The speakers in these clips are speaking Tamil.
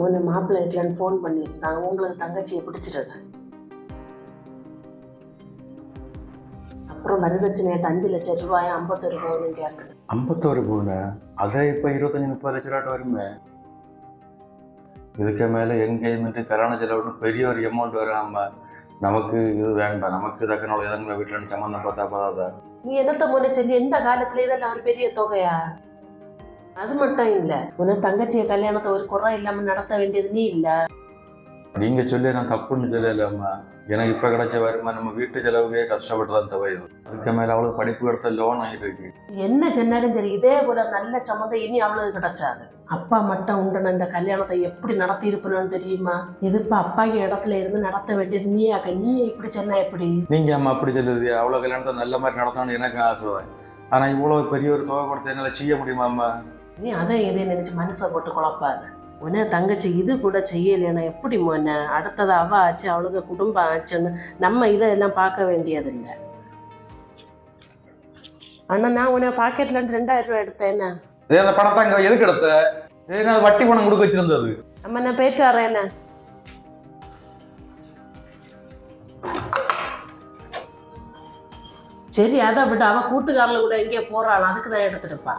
உன்னை மாப்பிள்ளை வீட்டிலன்னு ஃபோன் பண்ணியிருந்தாங்க உங்களுக்கு தங்கச்சியை பிடிச்சிருக்கு அப்புறம் வரதட்சணையாட்டு அஞ்சு லட்சம் ரூபாய் ஐம்பத்தொரு ரூபாய்னு கேட்குது ஐம்பத்தோரு பவுனு அதே இப்போ இருபத்தஞ்சி முப்பது லட்ச ரூபாட்டு வருமே? இதுக்கு மேலே என்கேஜ்மெண்ட்டு கல்யாண செலவுன்னு பெரிய ஒரு அமௌண்ட் வராம நமக்கு இது வேண்டாம். நமக்கு தக்கனோட எதங்களை வீட்டில் சம்மந்தம் பார்த்தா பார்த்தாதா நீ என்னத்த முன்ன சொல்லி எந்த காலத்துல இதெல்லாம் ஒரு பெரிய தொகையா? அது மட்டும் இல்ல. உன்னை தங்கச்சிய கல்யாணத்தை ஒரு குறை இல்லாம நடத்த வேண்டியது நீ இல்ல. நீங்க சொல்லி நான் தப்புன்னு சொல்லலாமா எனக்கு இப்போ கிடைச்ச வருமானம் நம்ம வீட்டு செலவுக்கே கஷ்டப்பட்டு தான் தவையும் அதுக்கு மேலே அவ்வளோ படிப்பு எடுத்த லோன் ஆகிருக்கு என்ன சொன்னாலும் சரி இதே போல நல்ல சம்மந்தம் இனி அவ்வளவு கிடைச்சாது. அப்பா மட்டும் உண்டன இந்த கல்யாணத்தை எப்படி நடத்தி இருப்பணும்னு தெரியுமா? இது இப்ப அப்பாக்கு இடத்துல இருந்து நடத்த வேண்டியது நீயாக்க நீ இப்படி சொன்னா எப்படி? நீங்க அம்மா அப்படி சொல்லுது. அவ்வளோ கல்யாணத்தை நல்ல மாதிரி நடத்தணும்னு எனக்கு ஆசை தான் ஆனால் இவ்வளோ பெரிய ஒரு தொகை கொடுத்து என்னால் செய்ய முடியுமா அம்மா? நீ அதை இதை நினைச்சு மனசை போட்டு குழப்பாத. உன்ன தங்கச்சி இது கூட செய்யலைன்னா எப்படி மோன அடுத்தது அவ ஆச்சு அவளுக்கு குடும்பம் ஆச்சுன்னு நம்ம இதெல்லாம் பார்க்க வேண்டியதில்லை. அண்ணா நான் உன்னை பாக்கெட்ல ரெண்டாயிரம் ரூபாய் எடுத்தேன் என்ன ஏ அந்த பணத்தை அங்கே எதுக்கு எடுத்த? ஏன்னா வட்டி பணம் கொடுக்க வச்சிருந்தது அம்மா நான் போயிட்டு வரேன் சரி அதை விட்டு அவ கூட்டுக்காரில் கூட எங்கேயோ போறாள்? அதுக்கு தான் எடுத்துட்டுப்பா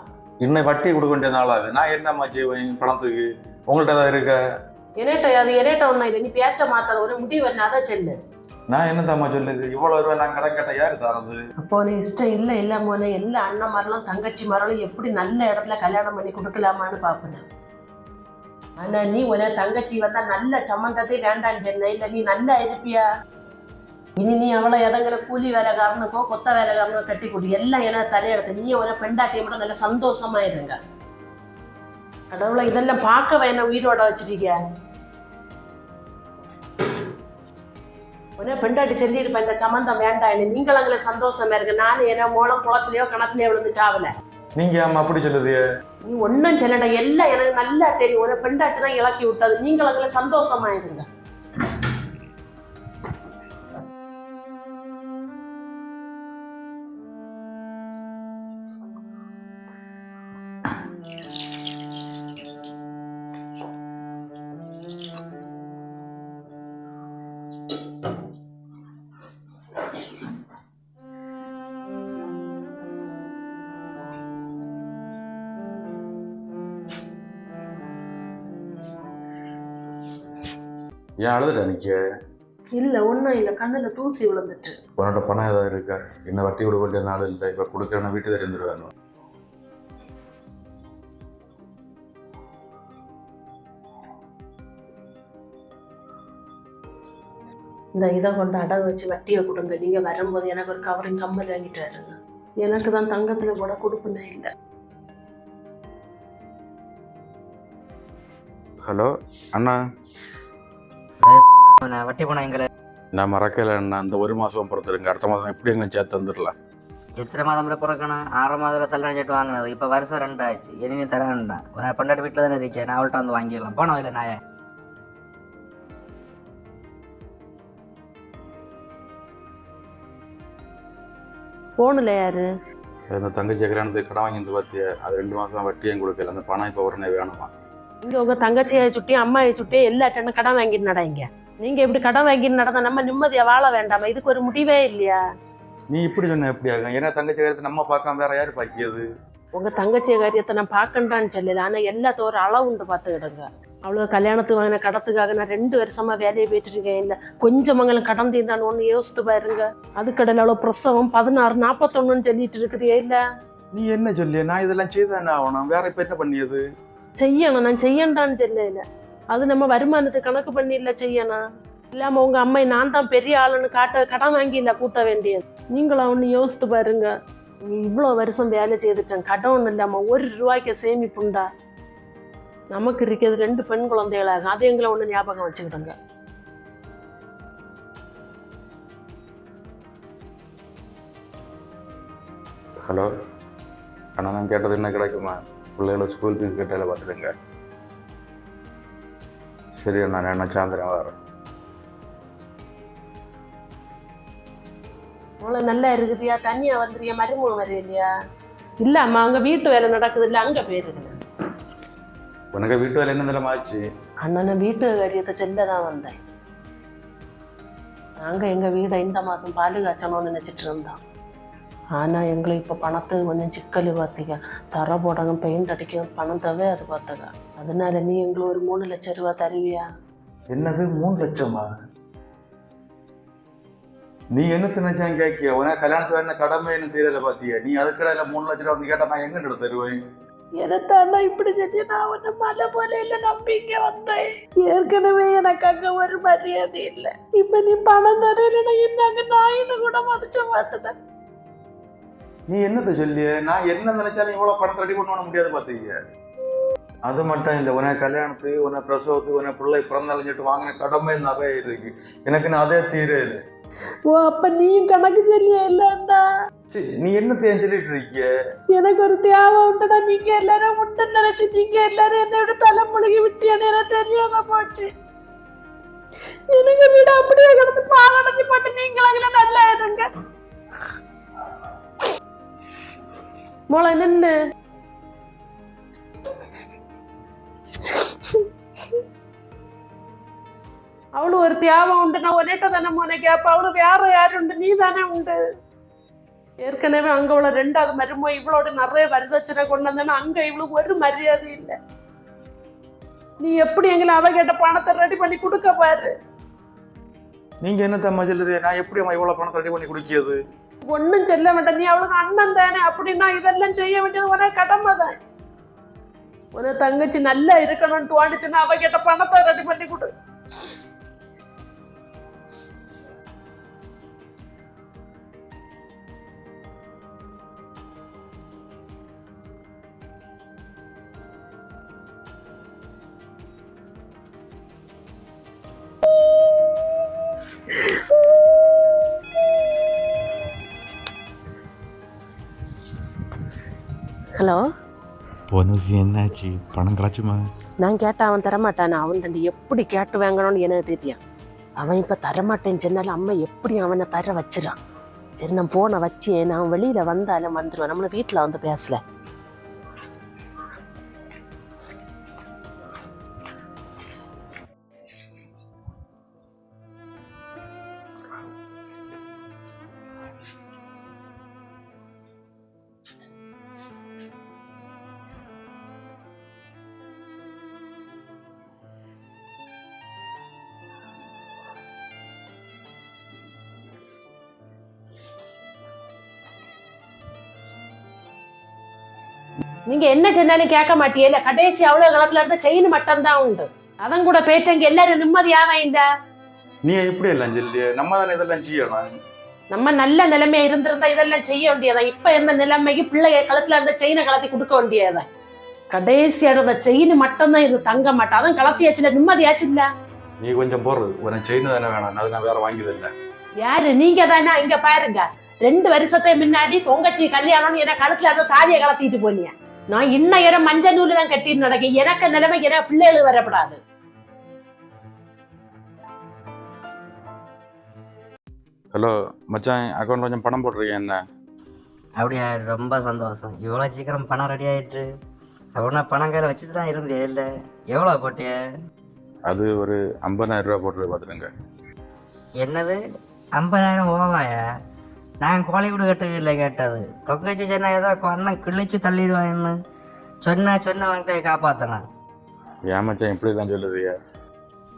இன்னும் வட்டி கொடுக்க வேண்டிய நாளாக நான் என்னம்மா செய்வேன்? பணத்துக்கு உங்கள்கிட்ட தான் இருக்க? என்னட்ட அது என்னட்ட ஒண்ணு இல்லை நீ பேச்ச மாத்தாத. ஒரு முடிவு என்ன? அதை செல்லு. நான் என்னதாம்மா சொல்லுது? இவ்வளோ ரூபாய் நான் கடன் கேட்ட யார் தரது? அப்போ நீ இஷ்டம் இல்லை இல்லை மோனே. எல்லா அண்ணன் மரலும் தங்கச்சி மரலும் எப்படி நல்ல இடத்துல கல்யாணம் பண்ணி கொடுக்கலாமான்னு பார்ப்பேன். ஆனா நீ உன தங்கச்சி வந்தா நல்ல சம்மந்தத்தை வேண்டான்னு சொன்ன இல்லை நீ நல்லா இருப்பியா? இனி நீ அவளை எதங்கிற கூலி வேலைக்காரனுக்கோ கொத்த வேலைக்காரனோ கட்டி கொடு எல்லாம் என்ன தலையெடுத்து. நீ உன பெண்டாட்டியை மட்டும் நல்ல சந்தோஷமா இருங்க கடவுளை இதெல்லாம் பார்க்க என்ன உயிரோட வச்சிருக்க? உடனே பெண்டாட்டி சொல்லியிருப்பேன் இந்த சம்மந்தம் வேண்டாம் நீங்களும் சந்தோஷமா இருக்கு நான் ஏன்னா மூலம் குளத்துலயோ கிணத்துலயோ விழுந்து சாவல. நீங்க அப்படி சொல்லுது? நீ ஒன்றும் சொல்லடா எல்லாம் எனக்கு நல்லா தெரியும். ஒரு பெண்டாட்டி தான் இலக்கி விட்டது. நீங்களும் சந்தோஷமா இருங்க ஏன் அழுதுட நிக்க இல்ல ஒன்றும் இல்லை. கண்ணுல தூசி விழுந்துட்டு. உன்னோட பணம் ஏதாவது இருக்கா? என்ன வட்டி கொடுக்க வேண்டிய நாள் இல்லை. இப்போ கொடுக்குறேன்னா வீட்டு தெரிஞ்சிருவாங்க இந்த இதை கொண்டு அடகு வச்சு வட்டியை கொடுங்க. நீங்க வரும்போது எனக்கு ஒரு கவரிங் கம்மல் வாங்கிட்டு வருங்க. எனக்கு தான் தங்கத்துல கூட கொடுப்புனே இல்லை. ஹலோ அண்ணா. வட்டி பணம் எங்களை நான் மறக்கல அண்ணா. இந்த ஒரு மாதம் பொறுத்துருங்க. அடுத்த மாதம் எப்படி எங்களை சேர்த்து தந்துடலாம். எத்தனை மாதம் பிறக்கணும்? ஆறு மாதத்தில் தள்ள செட்டு வாங்கினது. இப்போ வருஷம் ரெண்டாச்சு. இனி தரேன்டா. நான் பண்டாட்டு வீட்டில் தானே இருக்கேன். நான் அவள்கிட்ட வந்து வாங்கிடலாம். போனோம் இல்லை நாயே. போனில் யாரு? இந்த தங்கச்சி கல்யாணத்துக்கு கடன் வாங்கிட்டு பார்த்தியா? அது ரெண்டு மாதம் வட்டியும் கொடுக்கல. அந்த பணம் இப்போ உடனே வேணுமா? இங்க உங்க தங்கச்சியை சுட்டி அம்மாயை சுட்டி எல்லா டன்னு கடன் வாங்கிட்டு நடைங்க நீங்க இப்படி கடன் வாங்கிட்டு நடந்தா நம்ம நிம்மதியா வாழ வேண்டாமா? இதுக்கு ஒரு முடிவே இல்லையா? நீ இப்படி சொன்ன எப்படி ஆகும்? ஏன்னா தங்கச்சி கல்யாணத்தை நம்ம பார்க்காம வேற யார் பாக்கியது உங்க தங்கச்சி காரியத்தை நான் பார்க்கண்டான்னு சொல்லல. ஆனா எல்லாத்தோட ஒரு அளவு உண்டு பார்த்துக்கிடுங்க. அவ்வளோ கல்யாணத்துக்கு வாங்கின கடத்துக்காக நான் ரெண்டு வருஷமா வேலையை போயிட்டு இருக்கேன். இல்லை கொஞ்சமங்கலம் கடன் தீர்ந்தான்னு ஒன்று யோசித்து பாருங்க. அதுக்கடையில் அவ்வளோ பிரசவம் பதினாறு நாற்பத்தொன்னுன்னு சொல்லிட்டு இருக்குது இல்லை. நீ என்ன சொல்லி நான் இதெல்லாம் செய்தானே ஆகணும். வேற இப்போ என்ன பண்ணியது? செய்யணும் நான் செய்யண்டான்னு சொல்லல அது நம்ம வருமானத்தை கணக்கு பண்ணி இல்லை செய்யணும் இல்லாம உங்க அம்மை நான் தான் பெரிய ஆளுன்னு காட்ட கடன் வாங்கி இல்லை கூட்ட வேண்டியது. நீங்களும் ஒன்று யோசித்து பாருங்க. இவ்வளோ வருஷம் வேலை செய்துட்டேன் கடன் ஒன்றும் இல்லாம ஒரு ரூபாய்க்கு சேமிப்புண்டா நமக்கு இருக்கிறது ரெண்டு பெண் குழந்தைகளாக. அது எங்களை ஒன்று ஞாபகம் வச்சுக்கிடுங்க. ஹலோ. அண்ணா கேட்டது என்ன கிடைக்குமா? பிள்ளைகளை ஸ்கூல் ஃபீஸ் கட்டால பார்த்துடுங்க சரி நான் என்ன சாயந்தரம் வரேன் அவ்வளோ நல்லா இருக்குதியா? தனியா வந்துறியா மருமகம் வர இல்லையா? இல்ல அம்மா அங்க வீட்டு வேலை நடக்குது. இல்லை அங்க போயிருக்குது உனக்கு வீட்டு வேலை என்ன நிலைமை ஆச்சு? அண்ணனை வீட்டு காரியத்தை செல்ல தான் வந்தேன். நாங்கள் எங்கள் வீடை இந்த மாதம் பால் காய்ச்சணும்னு நினச்சிட்டு இருந்தோம். ஆனால் எங்களுக்கு இப்போ பணத்துக்கு கொஞ்சம் சிக்கல் பார்த்திக்க தர போடங்க பெயிண்ட் அடிக்க பணம் தேவை அது பார்த்துக்க அதனால நீ எங்களுக்கு ஒரு மூணு லட்சம் ரூபா தருவியா? என்னது மூணு லட்சமா? நீ என்ன நினைச்சான் கேட்கிய? உனக்கு கல்யாணத்துல என்ன கடமை என்ன தெரியல பாத்தியா? நீ அதுக்கடையில மூணு லட்சம் ரூபா வந்து கேட்டா நான் எங்க தருவேன்? எனத்தாண்டா இப்படி செஞ்சு நான் ஒன்று மலை போல இல்லை நம்பி இங்கே வந்தேன். ஏற்கனவே எனக்கு அங்கே ஒரு மரியாதை இல்லை. இப்போ நீ பணம் தரலைன்னா என்னங்க நாயின்னு கூட மதிச்ச மாட்டேன் நீ என்னத்த சொல்லிய? நான் என்ன நினைச்சாலும் இவ்வளவு பணத்தை ரெடி பண்ண முடியாது பாத்தீங்க. அது மட்டும் இல்லை உனக்கு கல்யாணத்துக்கு உன பிரசவத்துக்கு உன பிள்ளை பிறந்தாலும் சொல்லிட்டு வாங்கின கடமை நிறைய இருக்கு. எனக்கு நான் அதே தீரே இல்லை. ஓ அப்போ நீயும் கணக்கு சொல்லியா இல்லைண்டா நீ என்ன சொல்லிட்டு இருக்கிய எனக்கு ஒரு தேவை உண்டுடா நீங்க எல்லாரும் உண்டுன்னு நினைச்சு நீங்க எல்லாரும் என்னை விட தலை முழுகி விட்டியான்னு எனக்கு தெரியாத போச்சு. எனக்கு வீடு அப்படியே கிடந்து பாலடைஞ்சு போட்டு நீங்களாங்களே நல்லா இருங்க. மோளை நின்று அவளு ஒரு தியாகம் உண்டு நான் ஒரேட்ட தானே மோனை கேப்ப அவளுக்கு யாரும் யாரும் உண்டு நீ தானே உண்டு ஏற்கனவே அங்க உள்ள ரெண்டாவது மருமோ இவளோட நிறைய வரதட்சணை கொண்டு வந்தேன்னா அங்க இவளுக்கு ஒரு மரியாதை இல்லை நீ எப்படி எங்களை அவ கேட்ட பணத்தை ரெடி பண்ணி கொடுக்க பாரு நீங்க என்ன தம்மா சொல்லுது நான் எப்படி அம்மா இவ்வளவு பணத்தை ரெடி பண்ணி குடிக்கிறது ஒன்றும் செல்ல மாட்டேன். நீ அவளுக்கு அண்ணன் தானே அப்படின்னா இதெல்லாம் செய்ய வேண்டியது ஒரே கடமை தான். ஒரு தங்கச்சி நல்லா இருக்கணும்னு தோணுச்சுன்னா அவகிட்ட பணத்தை ரெடி பண்ணி கொடு. ஹலோ? போன விஷயம் என்னாச்சு? பணம் கிடச்சுமா நான் கேட்டா அவன் தரமாட்டானா? அவன் ரெண்டு எப்படி கேட்டு வாங்கணும்னு எனக்கு தெரியும்? அவன் இப்போ தரமாட்டேன்னு சொன்னாலும் அம்மா எப்படி அவனை தர வச்சிடான் சரி நான் போனை வச்சு நான் வெளியில வந்தாலும் வந்துடுவேன் நம்மள வீட்டில் வந்து பேசல. நீங்க என்ன சொன்னாலும் கேட்க மாட்டியல கடைசி அவ்வளவு காலத்துல இருந்த செயின் மட்டும் தான் உண்டு. அதன் கூட பேட்டங்க எல்லாரும் நிம்மதியாவ இந்த? நீ எப்படி எல்லாம் சொல்லிய? நம்ம தானே இதெல்லாம் செய்யணும். நம்ம நல்ல நிலைமையா இருந்திருந்தா இதெல்லாம் செய்ய வேண்டியதான். இப்ப இருந்த நிலைமைக்கு பிள்ளைய கழுத்துல இருந்த செயினை கலத்தி கொடுக்க வேண்டியதான். கடைசியா இருந்த செயின் மட்டும்தான் இது தங்க மாட்டான் அதான் கலத்தியாச்சுல நிம்மதியாச்சு இல்ல? நீ கொஞ்சம் போறது உனக்கு செயின் தானே வேணாம். அது நான் வேற வாங்கியது இல்லை. யாரு? நீங்க தானே? இங்க பாருங்க. ரெண்டு வருஷத்தை முன்னாடி தொங்கச்சி கல்யாணம்னு என்ன கழுத்துல இருந்த தாலியை கலத்திட்டு போனீங்க. நான் இன்னும் இடம் மஞ்சள் நூலு தான் கட்டிட்டு நடக்கேன் எனக்கு நிலைமை என பிள்ளைகள் வரப்படாது. ஹலோ மச்சான் அக்கௌண்ட் கொஞ்சம் பணம் போட்டிருக்கேன் என்ன? அப்படியா ரொம்ப சந்தோஷம். இவ்வளோ சீக்கிரம் பணம் ரெடி ஆயிட்டு அப்படின்னா பணம் கையில் வச்சுட்டு தான் இருந்தே இல்லை? எவ்வளோ போட்டிய? அது ஒரு ஐம்பதாயிரம் ரூபா போட்டு பார்த்துருங்க என்னது? ஐம்பதாயிரம் ஓவாயா? நான் கோழிக்கூடு கட்டவே இல்லை கேட்டது. தொகைச்சு சொன்னா ஏதோ அண்ணன் கிழிச்சு தள்ளிடுவான்னு சொன்னா சொன்ன வார்த்தையை காப்பாத்தனா ஏன் மச்சான் இப்படி தான் சொல்லுதியா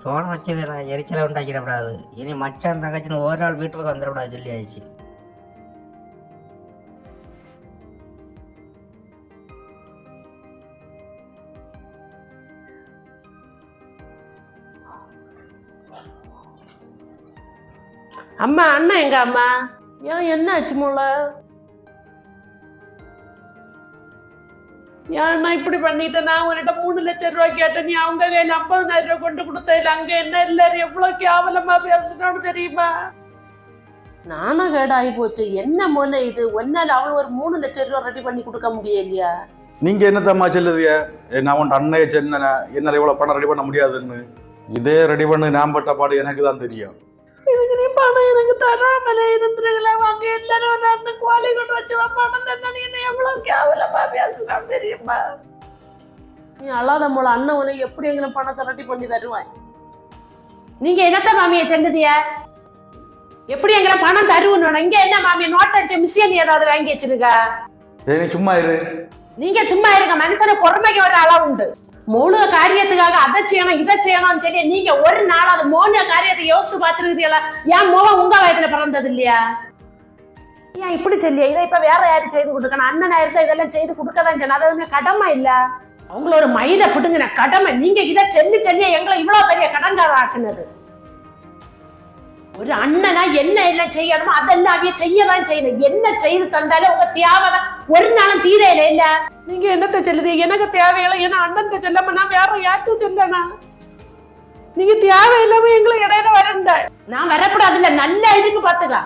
போன வச்சது நான் எரிச்சலை உண்டாக்கிடக்கூடாது இனி மச்சான் தங்கச்சின்னு ஒரு நாள் வீட்டுக்கு வந்துடக்கூடாது சொல்லி ஆயிடுச்சு அம்மா அண்ணன் எங்க அம்மா? ஏன் என்ன ஆச்சு மூல ஏன் நான் இப்படி பண்ணிட்டேன்? நான் உன்கிட்ட மூணு லட்சம் ரூபாய் கேட்டேன். நீ அவங்க கையில் ஐம்பதாயிரம் ரூபாய் கொண்டு கொடுத்ததில்ல அங்க என்ன எல்லாரும் எவ்வளவு கேவலமா பேசணும்னு தெரியுமா? நானும் கேடாகி போச்சு. என்ன மொன இது? ஒன்னால அவளு ஒரு மூணு லட்சம் ரூபாய் ரெடி பண்ணி கொடுக்க முடியலையா நீங்க என்ன தம்மா சொல்லுதியா நான் உன் அண்ணைய சொன்னேன். என்னால் இவ்வளோ பணம் ரெடி பண்ண முடியாதுன்னு. இதே ரெடி பண்ணு நான் பட்ட பாடு எனக்கு தான் தெரியும். நீ பணம் எனக்கு தராமலே இருந்துருங்களா வாங்க எல்லாரும் நான் கோழி கொண்டு வச்சு பணம் தந்தா நீ என்ன எவ்வளவு கேவலமா பேசணும் தெரியுமா நீ அழாத போல அண்ணன் உனக்கு எப்படி எங்களை பணத்தை ரெட்டி பண்ணி தருவாய் நீங்க என்னத்த மாமியை செஞ்சதிய எப்படி எங்களை பணம் தருவணும் இங்க என்ன மாமியை நோட் அடிச்ச மிஷின் ஏதாவது வாங்கி வச்சிருக்க நீ சும்மா இரு நீங்க சும்மா இருக்க மனுஷன பொறுமைக்கு ஒரு அளவு உண்டு மூணு காரியத்துக்காக அதை செய்யணும் இதை செய்யணும்னு சொல்லி நீங்க ஒரு நாளாவது மூணு காரியத்தை யோசித்து பார்த்துருக்கீங்களா? ஏன் முகம் உங்க வயதுல பிறந்தது இல்லையா? ஏன் இப்படி சொல்லியா? இதை இப்ப வேற யாரும் செய்து கொடுக்கணும்? அண்ணன் இருந்தா இதெல்லாம் செய்து கொடுக்கதான் சொன்னா அது கடமை இல்ல. அவங்கள ஒரு மயில பிடுங்கின கடமை. நீங்க இதை செல்லி செல்லி எங்களை இவ்வளவு பெரிய கடன்கார ஆக்குனது. ஒரு அண்ணனா என்ன எல்லாம் செய்யணுமோ அதெல்லாம் அவைய செய்யதான் செய்யணும். என்ன செய்து தந்தாலும் உங்க தேவைதான் ஒரு நாளும் தீரையில இல்ல? நீங்க என்னத்த சொல்லுது எனக்கு தேவையில்லை. ஏன்னா அண்ணன் செல்லாம நான் வேற யார்ட்டும் சொல்லனா நீங்க தேவையில்லாம எங்களை இடையில வரണ്ട நான் வரக்கூடாது இல்ல நல்ல இதுக்கு பாத்துக்க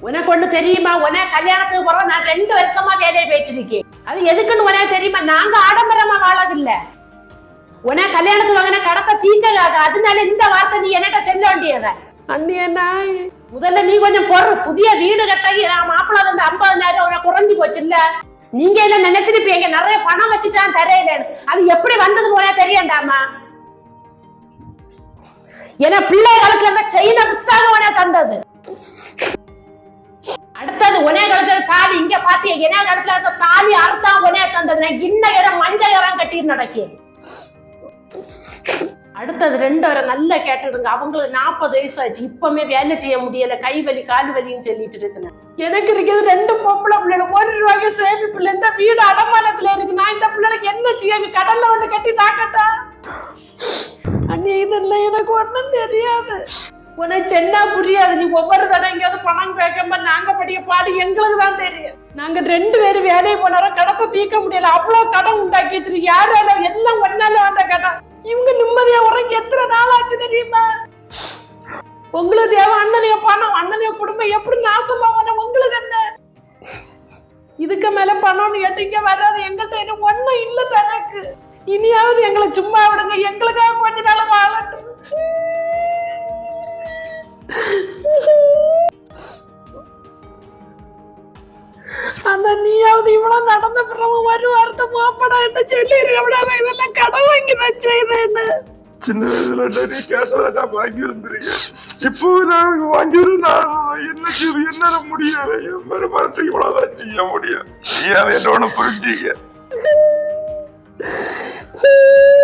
உனக்கு ஒண்ணு தெரியுமா? உனக்கு கல்யாணத்துக்கு போறோம். நான் ரெண்டு வருஷமா வேலையை போயிட்டு அது எதுக்குன்னு உனக்கு தெரியுமா? நாங்க ஆடம்பரமா வாழதில்ல உனக்கு கல்யாணத்துக்கு வாங்கின கடத்தை தீக்கலாக அதனால இந்த வார்த்தை நீ என்னட்ட சொல்ல வேண்டியத? அண்ணி என்ன? முதல்ல நீ கொஞ்சம் போடுற. புதிய வீடு கட்டி நான் மாப்பிள்ளை வந்து ஐம்பதாயிரம் உனக்கு குறைஞ்சு போச்சு இல்ல நீங்க என்ன நினைச்சிருப்பீங்க நிறைய பணம் வச்சுட்டான் தரையில அது எப்படி வந்தது உனக்கு தெரியண்டாமா ஏன்னா பிள்ளை காலத்துல இருந்த செயினை வித்தாக உனக்கு தந்தது. அடுத்தது உனே காலத்துல தாலி இங்க பாத்தியா என்ன காலத்துல இருந்த தாலி அறுத்தான் உனே தந்தது. நான் இன்ன இடம் மஞ்சள் இடம் கட்டி நடக்கேன். அடுத்தது ரெண்டு வரை நல்லா கேட்டுடுங்க அவங்களுக்கு நாற்பது வயசு ஆச்சு இப்பவுமே வேலை செய்ய முடியல. கை வலி கால் வலின்னு சொல்லிட்டு இருக்கேன் எனக்கு இருக்கிறது ரெண்டு பொம்பளை பிள்ளைகள். ஒரு ரூபாய்க்கு சேமிப்பு இந்த வீடு அடமானத்துல இருக்கு. நான் இந்த பிள்ளைகளுக்கு என்ன செய்ய? கடல்ல ஒண்ணு கட்டி தாக்கட்டா? அண்ணே இதெல்லாம் எனக்கு ஒண்ணும் தெரியாது. உனக்கு சென்னா புரியாது. நீ ஒவ்வொரு தடவை எங்கேயாவது பணம் கேட்காம நாங்க படிய பாடு. எங்களுக்கு தான் தெரியும். நாங்க ரெண்டு பேரும் வேலையை போனாலும் கடத்தை தீர்க்க முடியல. அவ்வளவு கடன் உண்டாக்கி வச்சிருக்கு யாரால எல்லாம் ஒன்னால வந்த கடன். இவங்க நிம்மதியா உறங்கி எத்தனை நாள் ஆச்சு தெரியுமா? உங்களுக்கு தேவை அண்ணனைய பணம் அண்ணனைய குடும்பம் எப்படி நாசமா வர உங்களுக்கு என்ன? இதுக்கு மேல பணம்னு கேட்டீங்க வராது. எங்கள்கிட்ட என்ன ஒண்ணும் இல்ல தனக்கு. இனியாவது எங்களை சும்மா விடுங்க. எங்களுக்காக கொஞ்ச நாள் வாழட்டும். அந்த நீயாவது இவ்வளவு நடந்த பிறகு ஒரு வாரத்தை போப்படா என்ன சொல்லிடு எவ்வளவு இதெல்லாம் கடன் இவன் சின்ன வயசுல நிறைய கேட்டதை நான் வாங்கி வந்திருக்கேன். இப்போ நான் வாங்கி என்னக்கு இது என்னால முடியாது என் மனசுக்கு இவ்வளவுதான் செய்ய முடியும். நீ அதை என்னோட புரிஞ்சிக்க.